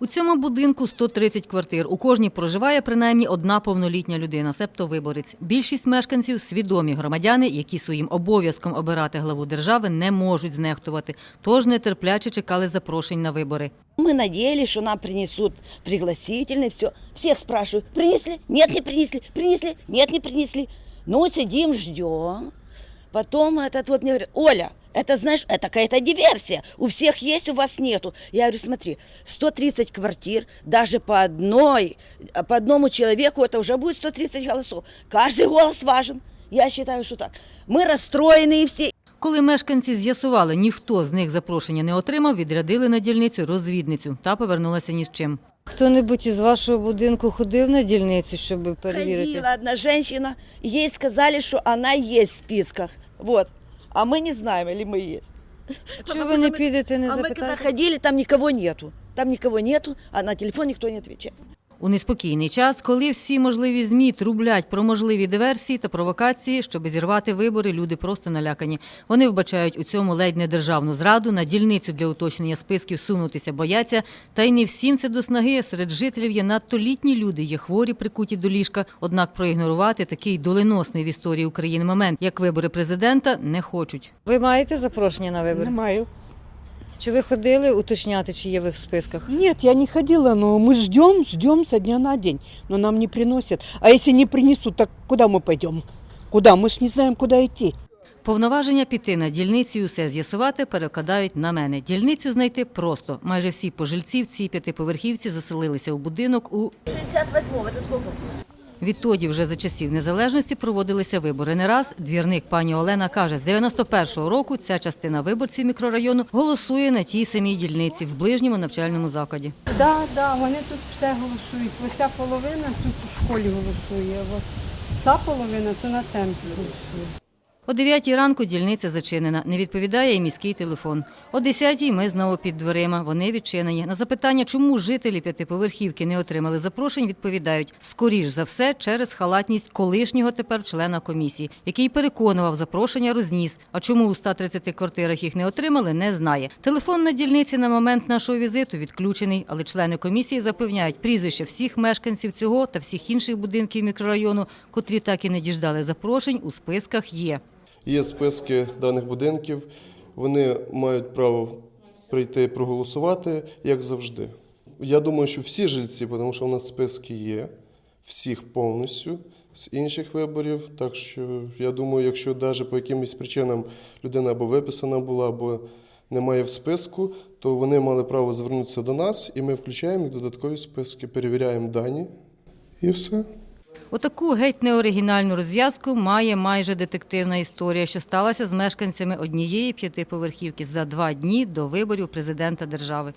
У цьому будинку 130 квартир. У кожній проживає принаймні одна повнолітня людина, себто виборець. Більшість мешканців свідомі громадяни, які своїм обов'язком обирати главу держави не можуть знехтувати. Тож нетерпляче чекали запрошень на вибори. Мы надеялись, что нам принесут пригласительный, все. Всех спрашиваю, принесли? Нет, не принесли. Принесли? Нет, не принесли. Ну, сидим, ждем. Потом этот вот мне говорит, Оля, это, знаешь, это какая-то диверсия. У всех есть, у вас нету. Я говорю, смотри, 130 квартир, даже по одной, по одному человеку это уже будет 130 голосов. Каждый голос важен. Я считаю, что так. Мы расстроенные все, Коли мешканці з'ясували, ніхто з них запрошення не отримав, відрядили на дільницю розвідницю та повернулася ні з чим. Хто-небудь із вашого будинку ходив на дільницю, щоб перевірити? Ходила одна женщина, ей сказали, что она есть в списках. Вот. А мы не знаем, или мы есть. Чого ви не підете, не а мы когда запитаєте? ходили, там никого нету. Там никого нету, а на телефон никто не отвечает. У неспокійний час, коли всі можливі змі трублять про можливі диверсії та провокації, щоб зірвати вибори, люди просто налякані. Вони вбачають у цьому ледь не державну зраду, на дільницю для уточнення списків сунутися бояться. Та й не всім це до снаги. Серед жителів є надто літні люди, є хворі, прикуті до ліжка. Однак проігнорувати такий доленосний в історії України момент, як вибори президента, не хочуть. Ви маєте запрошення на вибори? Не маю. Чи ви ходили уточняти, чи є ви в списках? Нет, я не ходила, но мы ждем, ждем со дня на день, но нам не приносят. А если не принесут, так куда мы пойдем? Куда? Мы ж не знаем, куда идти. Повноваження піти на дільниці і усе з'ясувати перекладають на мене. Дільницю знайти просто. Майже всі пожильці в цій п'ятиповерхівці заселилися у будинок у 68-го, это сколько? Відтоді вже за часів незалежності проводилися вибори. Не раз двірник пані Олена каже, з 91-го року ця частина виборців мікрорайону голосує на тій самій дільниці в ближньому навчальному закладі. Да, да, вони тут все голосують. Оця половина тут у школі голосує. Ця половина то на темпі голосує. О 9 ранку дільниця зачинена. Не відповідає і міський телефон. О 10 ми знову під дверима. Вони відчинені. На запитання, чому жителі п'ятиповерхівки не отримали запрошень, відповідають скоріш за все через халатність колишнього тепер члена комісії, який переконував запрошення розніс. А чому у 130 квартирах їх не отримали, не знає. Телефон на дільниці на момент нашого візиту відключений, але члени комісії запевняють прізвища всіх мешканців цього та всіх інших будинків мікрорайону, котрі так і не діждали запрошень, у списках є. Є списки даних будинків, вони мають право прийти проголосувати, як завжди. Я думаю, що всі жильці, тому що у нас списки є, всіх повністю з інших виборів. Так що я думаю, якщо навіть по якимось причинам людина або виписана була, або немає в списку, то вони мали право звернутися до нас, і ми включаємо їх додаткові списки, перевіряємо дані і все. Отаку геть неоригінальну розв'язку має майже детективна історія, що сталася з мешканцями однієї п'ятиповерхівки за два дні до виборів президента держави.